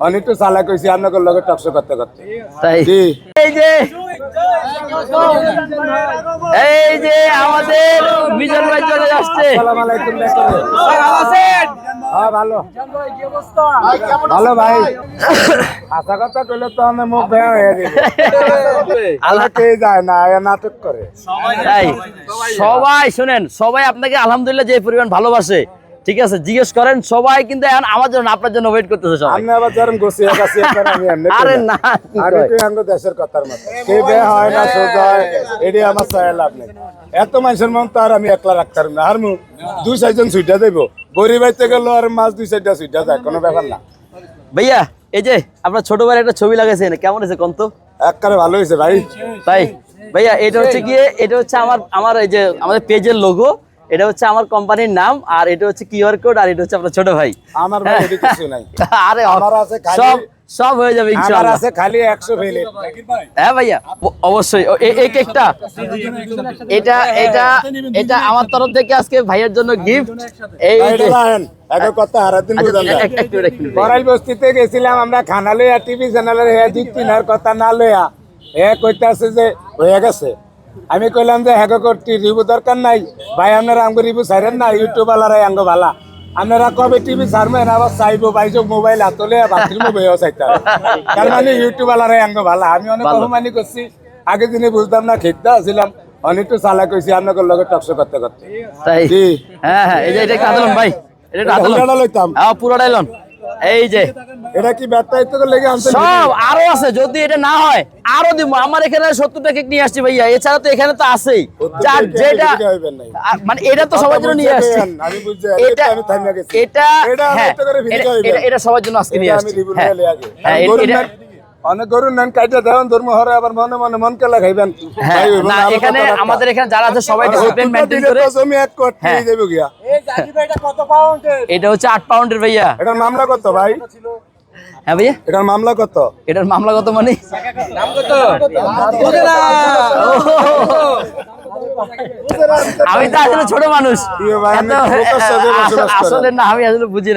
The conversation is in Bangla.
অনেক তো চালাক হয়েছি আপনাকে লগে টকশো করতে করতে। তাই? এই যে এই যে আমাদের বিজন ভাই চলে আসছে। আসসালামু আলাইকুম হ্যাঁ ভালো। ভালো ভাই। আশা কথা কইলে তো আমি মুখ বেয়া হয়ে যাবে আল্লাহ। কে যায় না এ নাটক করে। তাই? সবাই শুনেন সবাই আপনাকে আলহামদুলিল্লাহ যে পরিমাণ ভালোবাসে ঠিক আছে জিজ্ঞেস করেন সবাই কিন্তু এখন আমার জন্য আপনার জন্য ওয়েট করতেছে সবাই। আপনি আবার গোছিয়ে গাছিয়ে করেন, আমি এমনি আরে না আরে তুই আমাকে দেশের কথার মতো। কে বে হয় না সোজা এটি আমার চায় লাভ নেই। এত মানুষের মন তো আর আমি একলা রাখতে পারব না। আর মু দুই চারজন সুইটা দেব। গরিব বাইতে গেল আর মাছ দুই চারটা সুইটা যায় কোনো ব্যাপার না। ভাইয়া এই যে আপনার ছোট ভাইয়ের একটা ছবি লাগাইছেন কেমন হয়েছে কন্ত? একবারে ভালো হয়েছে ভাই। তাই? ভাইয়া এটা হচ্ছে গিয়ে এটা হচ্ছে আমার আমার এই যে আমাদের পেজের লোগো এটা হচ্ছে আমার কোম্পানির নাম আর এটা হচ্ছে কিউআর কোড আর এটা হচ্ছে আপনার ছোট ভাই। আমার ভাই এটি কিছু নাই। আরে আমার আছে সব সব হয়ে যাবে আমার ইনশাআল্লাহ। আছে খালি একশো ফেলে হ্যাঁ ভাইয়া অবশ্যই। এই- এই কেকটা? এটা এটা এটা আমার তরফ থেকে আজকে ভাইয়ের জন্য গিফট এই যে এক কথা হারা দিন আচ্ছা। এক- একটু একটু করাইল বস্তিতে গেছিলাম আমরা খানা লইয়া টিভি চ্যানেলের হে দিক তিনার কথা না লইয়া। হে কইতাছে যে হয়ে গেছে। আমি কইলাম যে হ্যাঁ করতে রিভিউ দরকার নাই। ভাই আপনারা আমাকে রিভিউ ছাড়েন না ইউটিউব আলারাই আঙ্গ ভালা। আপনারা কবে টিভি ছাড়বেন আবার চাইব বাইজো মোবাইল হাতলে বাথরুমে বইও চাইতে। তার মানে ইউটিউব আলারাই আঙ্গ ভালা। আমি অনেক ভালো। অপমানি করছি। আগে দিনে বুঝতাম না খেতে আসছিলাম অনেক তো চালাক হয়েছি আপনাকে লগে টকশো করতে করতে। তাই? হ্যাঁ হ্যাঁ এই যে এটা ভাই। এটা পুরোটাই লন এই যে। এটা কি ব্যর্থায়িত্ব লেগে আনতে সব আরও আছে যদি এটা না হয় আরও দিব আমার এখানে সত্তরটা কেক নিয়ে আসছি ভাইয়া। এছাড়া তো এখানে তো আছেই। যার যেটা মানে এটা তো সবার জন্য নিয়ে আসছি। আমি বুঝছি এটা আমি থামিয়া গেছি। এটা এটা হ্যাঁ করে ভিডিও এটা- এটা- সবার জন্য আজকে নিয়ে আসছি। হ্যাঁ। হ্যাঁ এটা- অনেক গরুর নান কাইটা দেওয়ান ধর্ম হরে আবার মনে মনে মন কেলা খাইবেন। হ্যাঁ না এখানে আমাদের এখানে যারা আছে সবাই ডিসিপ্লিন দিলে করে জমি এক কোটি হ্যাঁ। দেবো গিয়া। এটা হচ্ছে আট পাউন্ডের ভাইয়া। এটার মামলা কত ভাই? হ্যাঁ ভাইয়া? এটার মামলা কত? এটার মামলা কত মানে? আমি তো আসলে ছোট মানুষ। আসলে না আমি আসলে বুঝি না।